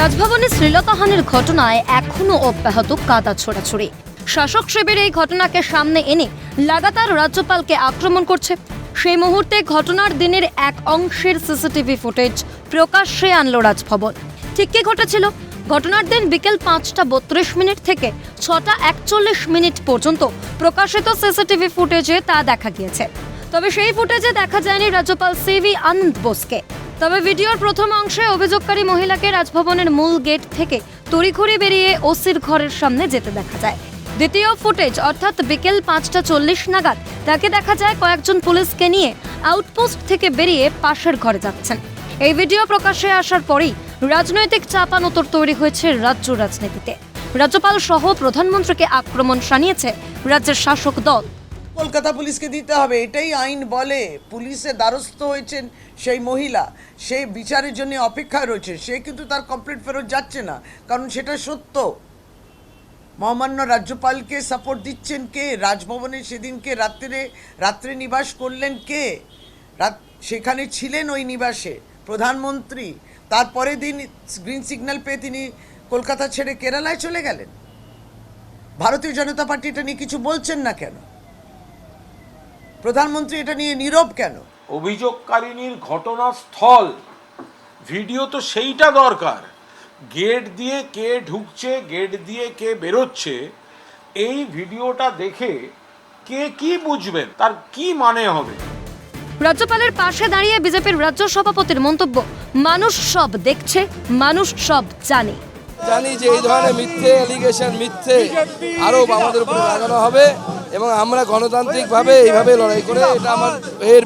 রাজভবনে শ্রীলতাহানির ঘটনায় এখনও অব্যাহত কাদা ছোড়াছড়ি। শাসক শিবির এই ঘটনাকে সামনে এনে লাগাতার রাজ্যপালকে আক্রমণ করছে। সেই মুহূর্তে ঘটনার দিনের এক অংশের সিসিটিভি ফুটেজ প্রকাশ্যে আনল রাজভবন। ঠিক কি ঘটেছিল? ঘটনার দিন বিকেল পাঁচটা বত্রিশ মিনিট থেকে ছটা একচল্লিশ মিনিট পর্যন্ত প্রকাশিত সিসিটিভি ফুটেজে তা দেখা গিয়েছে। তবে সেই ফুটেজে দেখা যায়নি রাজ্যপাল সিভি আনন্দ বোসকে। তবে ভিডিওর প্রথম অংশে অভিযোগকারী মহিলাকে রাজভবনের মূল গেট থেকে তড়িঘড়ি বেরিয়ে ওসির ঘরের সামনে যেতে দেখা যায়। দ্বিতীয় ফুটেজ, অর্থাৎ বিকেল পাঁচটা চল্লিশ নাগাদ, তাকে দেখা যায় কয়েকজন পুলিশকে নিয়ে আউটপোস্ট থেকে বেরিয়ে পাশের ঘরে যাচ্ছেন। এই ভিডিও প্রকাশ্যে আসার পরেই রাজনৈতিক চাপানোতর তৈরি হয়েছে রাজ্য রাজনীতিতে। রাজ্যপাল সহ প্রধানমন্ত্রীকে আক্রমণ শানিয়েছে রাজ্যের শাসক দল। কলকাতা পুলিশকে দিতে হবে, এটাই আইন বলে। পুলিশে দ্বারস্থ হয়েছেন সেই মহিলা, সে বিচারের জন্য অপেক্ষায় রয়েছে, সে কিন্তু তার কমপ্লিট ফেরত যাচ্ছে না, কারণ সেটা সত্য। মহামান্য রাজ্যপালকে সাপোর্ট দিচ্ছেন কে? রাজভবনে সেদিনকে রাত্রে রাত্রে নিবাস করলেন কে? রাত, সেখানে ছিলেন ওই নিবাসে প্রধানমন্ত্রী। তারপরে দিন গ্রিন সিগন্যাল পেয়ে তিনি কলকাতা ছেড়ে কেরালায় চলে গেলেন। ভারতীয় জনতা পার্টি এটা নিয়ে কিছু বলছেন না কেন? প্রধানমন্ত্রী এটা নিয়ে নীরব কেন? অভিযোগকারিনীর ঘটনাস্থল। ভিডিও তো সেইটা দরকার। গেট দিয়ে কে ঢুকছে গেট দিয়ে কে বেরোচ্ছে এই ভিডিওটা দেখে কে কি বুঝবেন? তার কি মানে হবে? রাজ্যপালের পাশে দাঁড়িয়ে বিজেপির রাজ্য সভাপতির মন্তব্য মানুষ সব দেখছে মানুষ সব জানে। জানি যে এই ধরনের মিথ্যে এলিগেশন মিথ্যে আরও আমাদের উপরে লাগানো হবে। এবং আমরা গণতান্ত্রিকভাবে এইভাবে লড়াই করে এটা আমার এর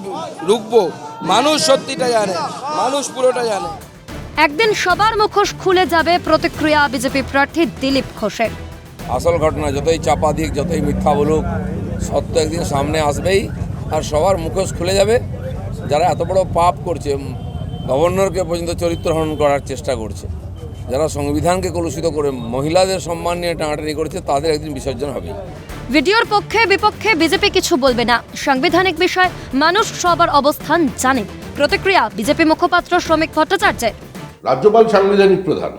রুখবো। মানুষ সত্যিটা জানে মানুষ পুরোটা জানে। একদিন সবার মুখোশ খুলে যাবে প্রতিক্রিয়া বিজেপি প্রার্থী দিলীপ ঘোষের। আসল ঘটনা যতই চাপা দিক যতই মিথ্যা বলুক সত্য একদিন সামনে আসবেই আর সবার মুখোশ খুলে যাবে। যারা এত বড় পাপ করছে গভর্নরকে পর্যন্ত চরিত্র হনন করার চেষ্টা করছে যারা সংবিধানকে কলুষিত করে মহিলাদের সম্মান নিয়ে টানাটানি করেছে তাদের একদিন বিসর্জন হবে ভিডিওর পক্ষে, বিপক্ষে বিজেপি কিছু বলবে না। সাংবিধানিক বিষয়, মানুষ সবার অবস্থান জানে। প্রতিক্রিয়া বিজেপি মুখপাত্র শ্রমিক ভট্টাচার্যের। রাজ্যপাল সাংবিধানিক প্রধান।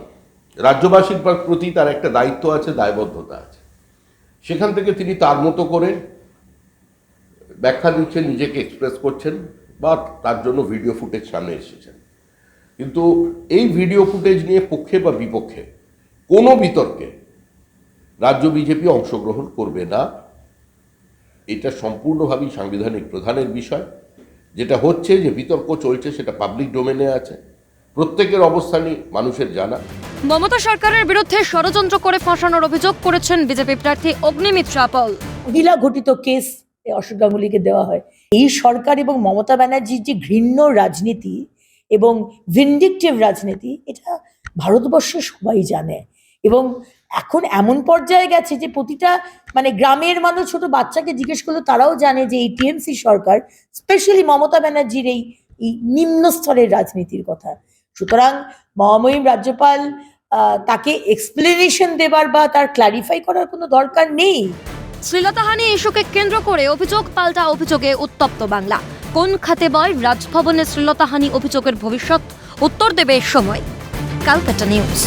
রাজ্যবাসীর প্রতি তার একটা দায়িত্ব আছে, দায়বদ্ধতা আছে। সেখান থেকে তিনি তার মতো করে ব্যাখ্যা দিচ্ছেন, নিজেকে এক্সপ্রেস করছেন বা তার জন্য ভিডিও ফুটেজ সামনে এসেছেন। কিন্তু এই ভিডিও ফুটেজ নিয়ে পক্ষে বা বিপক্ষে কোনো বিতর্কে রাজ্য বিজেপি অংশগ্রহণ করবে না এটা সম্পূর্ণভাবেই সাংবিধানিক প্রধানের বিষয়। যেটা হচ্ছে যে বিতর্ক চলছে সেটা পাবলিক ডোমেনে আছে। প্রত্যেকের অবস্থানই মানুষের জানা। মমতা সরকারের বিরুদ্ধে ষড়যন্ত্র করে ফাঁসানোর অভিযোগ করেছেন বিজেপি প্রার্থী অগ্নিমিত্রা পল মহিলা ঘটিত কেস অশোক গাঙ্গুলিকে দেওয়া হয়। এই সরকার এবং মমতা ব্যানার্জির যে ঘৃণ্য রাজনীতি এবং ভিন্ডিকটিভ রাজনীতি এটা ভারতবর্ষে সবাই জানে। এবং এখন এমন পর্যায়ে গেছে যে প্রতিটা মানে গ্রামের মানুষ ছোট বাচ্চাকে জিজ্ঞেস করলে, তারাও জানে যে এই টিএমসি সরকার স্পেশালি মমতা ব্যানার্জির এই এই নিম্ন স্তরের রাজনীতির কথা। সুতরাং মহামহিম রাজ্যপাল তাকে এক্সপ্লেনেশন দেবার বা তার ক্লারিফাই করার কোনো দরকার নেই। শ্রীলতাহানি ইস্যুকে কেন্দ্র করে অভিযোগ পাল্টা অভিযোগে উত্তপ্ত বাংলা। কোন খাতে বয় রাজভবনে শ্রীলতাহানি অভিযোগের ভবিষ্যৎ? উত্তর দেবে সময়। Calcutta news.